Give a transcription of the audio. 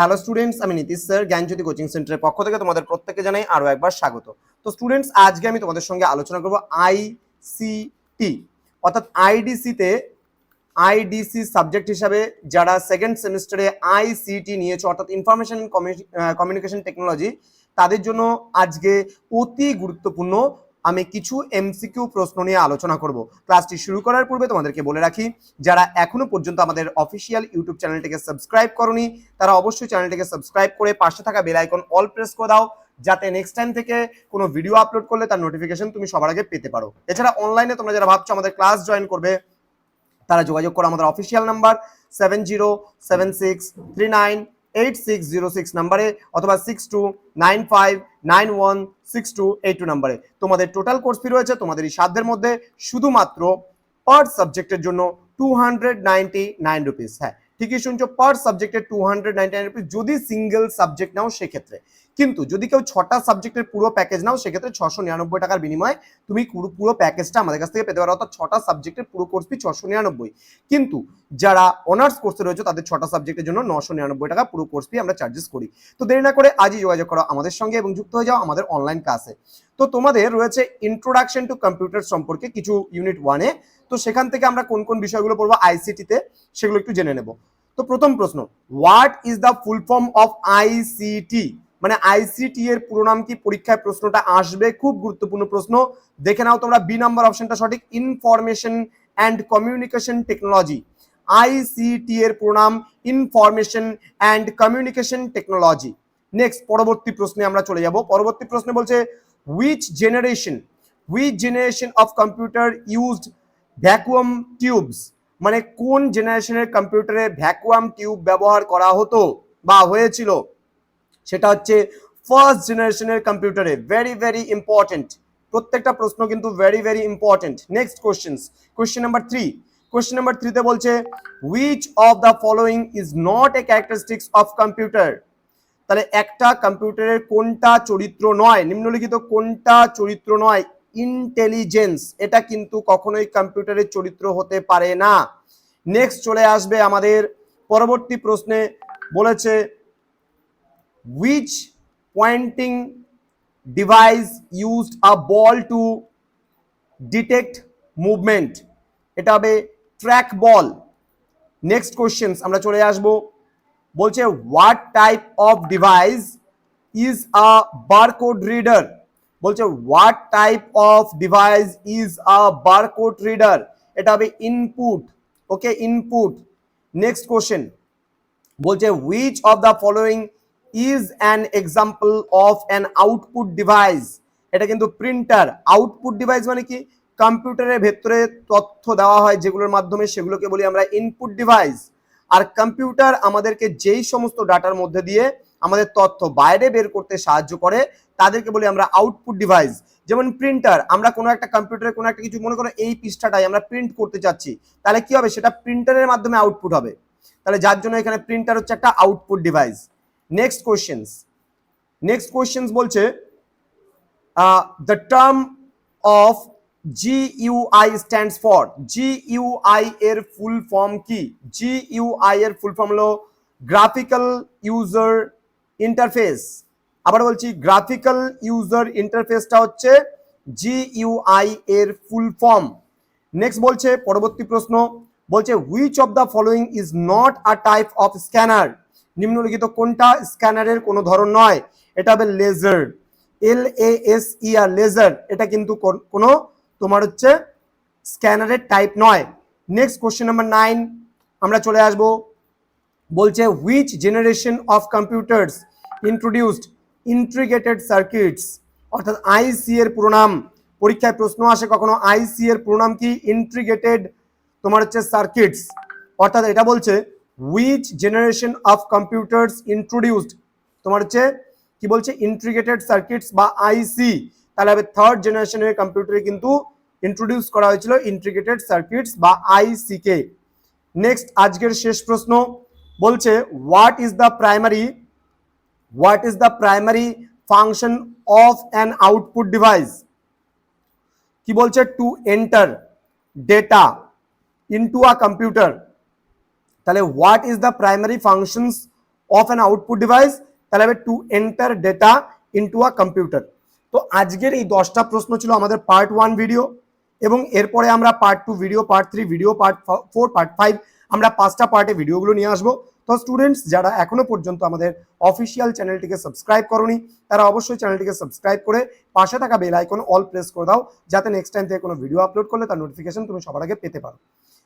Hello students, আমি Nitish sir, জ্ঞানজ্যোতি coaching সেন্টারের পক্ষ থেকে তোমাদের প্রত্যেককে জানাই আরও একবার স্বাগত। তো স্টুডেন্টস, আজকে আমি তোমাদের সঙ্গে আলোচনা করব আইসিটি অর্থাৎ আইডিসিতে আইডিসি সাবজেক্ট হিসাবে যারা সেকেন্ড সেমিস্টারে আইসিটি নিয়েছে, অর্থাৎ ইনফরমেশন কমিউনিকেশন টেকনোলজি তাদের জন্য আজকে অতি গুরুত্বপূর্ণ আমি কিছু এমসিকিউ প্রশ্ন নিয়ে আলোচনা করব। ক্লাসটি শুরু করার পূর্বে তোমাদেরকে বলে রাখি, যারা এখনও পর্যন্ত আমাদের অফিসিয়াল ইউটিউব চ্যানেলটিকে সাবস্ক্রাইব করনি, তারা অবশ্যই চ্যানেলটিকে সাবস্ক্রাইব করে পাশে থাকা বেল আইকন অল প্রেস করে দাও, যাতে নেক্সট টাইম থেকে কোনো ভিডিও আপলোড করলে তার নোটিফিকেশন তুমি সবার আগে পেতে পারো। এছাড়া অনলাইনে তোমরা যারা ভাবছ আমাদের ক্লাস জয়েন করবে, তারা যোগাযোগ করো আমাদের official number seven zero seven six three nine eight six zero six নাম্বারে অথবা six two nine five nine one six two eight two নাম্বারে। তোমাদের টোটাল কোর্স ফি রয়েছে, তোমাদের এই সাধ্যের মধ্যে শুধুমাত্র পার সাবজেক্টের জন্য two hundred ninety nine rupees হ্যাঁ ঠিকই শুনছো পার সাবজেক্টের two hundred ninety nine rupees যদি সিঙ্গেল সাবজেক্ট নাও, সেক্ষেত্রে। কিন্তু যদি কেউ ছটা সাবজেক্টের পুরো প্যাকেজ নাও, সেক্ষেত্রে ছশো নিরানব্বই টাকার বিনিময়ে তুমি পুরো প্যাকেজটা আমাদের কাছ থেকে পেতে পারো। অর্থাৎ ছটা সাবজেক্টের পুরো কোর্স ফি ছশো নিরানব্বই। কিন্তু যারা অনার্স কোর্সে রয়েছে, তাদের ছটা সাবজেক্টের জন্য নশো নিরানব্বই টাকা পুরো কোর্স ফি আমরা চার্জেস করি। তো দেরি না করে আজই যোগাযোগ করো আমাদের সঙ্গে এবং যুক্ত হয়ে যাও আমাদের অনলাইন ক্লাসে তো তোমাদের রয়েছে ইন্ট্রোডাকশন টু কম্পিউটার সম্পর্কে কিছু ইউনিট ওয়ানে তো সেখান থেকে আমরা কোন কোন বিষয়গুলো পড়ব আইসিটিতে সেগুলো একটু জেনে নেব। তো প্রথম প্রশ্ন what is the full form of ICT মানে আইসিটি এর পুরো নাম কি? পরীক্ষায় প্রশ্নটা আসবে। খুব গুরুত্বপূর্ণ প্রশ্ন। দেখে নাও তোমরা বি নাম্বার অপশনটা সঠিক। Information and communication technology ICT এর পুরো নাম information and communication technology next পরবর্তী প্রশ্নে আমরা চলে যাব। পরবর্তী প্রশ্নে বলছে which generation which generation of computer used vacuum tubes মানে কোন জেনারেশনের কম্পিউটারে ভ্যাকুয়াম টিউব ব্যবহার করা হতো বা হয়েছিল? সেটা হচ্ছে ফার্স্ট জেনারেশনের কম্পিউটারে ভেরি ভেরি ইম্পর্টেন্ট প্রত্যেকটা প্রশ্ন কিন্তু very very important next questions question number three question number থ্রিতে বলছে which of the following is not a characteristics of computer তাহলে একটা কম্পিউটারের কোনটা চরিত্র নয়, নিম্নলিখিত কোনটা চরিত্র নয়? ইন্টেলিজেন্স এটা কিন্তু কখনোই কম্পিউটারের চরিত্র হতে পারে না। নেক্সট চলে আসবে আমাদের পরবর্তী প্রশ্নে। বলেছে which pointing device used a ball to detect movement? এটা হবে ট্র্যাক বল নেক্সট কোশ্চেন্স আমরা চলে আসব। বলছে what type of device is a barcode reader বলছে what type of device is a barcode reader এটা হবে input okay input next question বলছে which of the following is an example of an output device এটা কিন্তু printer output device মানে কি? কম্পিউটারের ভেতরে তথ্য দেওয়া হয় যেগুলোর মাধ্যমে সেগুলোকে বলি আমরা ইনপুট ডিভাইস আর কম্পিউটার আমাদেরকে যেই সমস্ত ডাটার মধ্যে দিয়ে আমাদের তথ্য বাইরে বের করতে সাহায্য করে, তাদেরকে বলি আমরা আউটপুট ডিভাইস যেমন প্রিন্টার আমরা কোনো একটা কম্পিউটারে কোনো একটা কিছু মনে করো এই পৃষ্ঠাটাই আমরা প্রিন্ট করতে চাচ্ছি, তাহলে কি হবে? সেটা প্রিন্টারের মাধ্যমে আউটপুট হবে। তাহলে যার জন্য এখানে প্রিন্টার হচ্ছে একটা output device next questions next questions বলছে the term of GUI stands for GUI এর ফুল ফর্ম কি? জিইউআই এর ফুল ফর্ম হলো গ্রাফিক্যাল ইউজার ইন্টারফেস আবার বলছি গ্রাফিক্যাল ইউজার ইন্টারফেসটা হচ্ছে জি জিইউআই এর ফুল ফর্ম নেক্সট বলছে, পরবর্তী প্রশ্ন। বলছে which of the following is not a type of scanner নিম্নলিখিত কোনটা? স্ক্যানারের কোনো ধরন নয়। এটা হবে laser. L A S E R laser, এটা কিন্তু কোন- তোমার হচ্ছে স্ক্যানারের টাইপ নয়। নেক্সট কোশ্চেন নাম্বার নাইন আমরা চলে আসব। বলছে which generation of computers introduced integrated circuits অর্থাৎ আইসি এর পুরো নাম। পরীক্ষায় প্রশ্ন আসে কখনো আইসি এর পুরো নাম কি? ইন্ট্রিগেটেড তোমার হচ্ছে সার্কিটস অর্থাৎ এটা বলছে which generation of computers introduced তোমার হচ্ছে কি বলছে? ইন্ট্রিগেটেড সার্কিটস বা আইসি তাহলে হবে থার্ড জেনারেশনের কম্পিউটারে কিন্তু ইন্ট্রোডিউস করা হয়েছিল ইন্ট্রিগেটেড সার্কিটস বা আইসি কে। নেক্সট আজকের শেষ প্রশ্ন বলছে what is the primary what is the primary function of an output device কি বলছে? To enter data into a computer তাহলে what is the primary functions of an output device তাহলে হবে to enter data into a computer তো আজকের এই দশটা প্রশ্ন ছিল আমাদের পার্ট ওয়ান ভিডিও এবং এরপরে আমরা part two video part three video part four part five আমরা পাঁচটা পার্টে ভিডিওগুলো নিয়ে আসব। তো স্টুডেন্টস যারা এখনও পর্যন্ত আমাদের অফিসিয়াল চ্যানেলটিকে সাবস্ক্রাইব করনি, তারা অবশ্যই চ্যানেলটিকে সাবস্ক্রাইব করে পাশে থাকা বেল আইকন অল প্রেস করে দাও, যাতে নেক্সট টাইম থেকে কোনো ভিডিও আপলোড করলে তার নোটিফিকেশন তুমি সবার আগে পেতে পারো।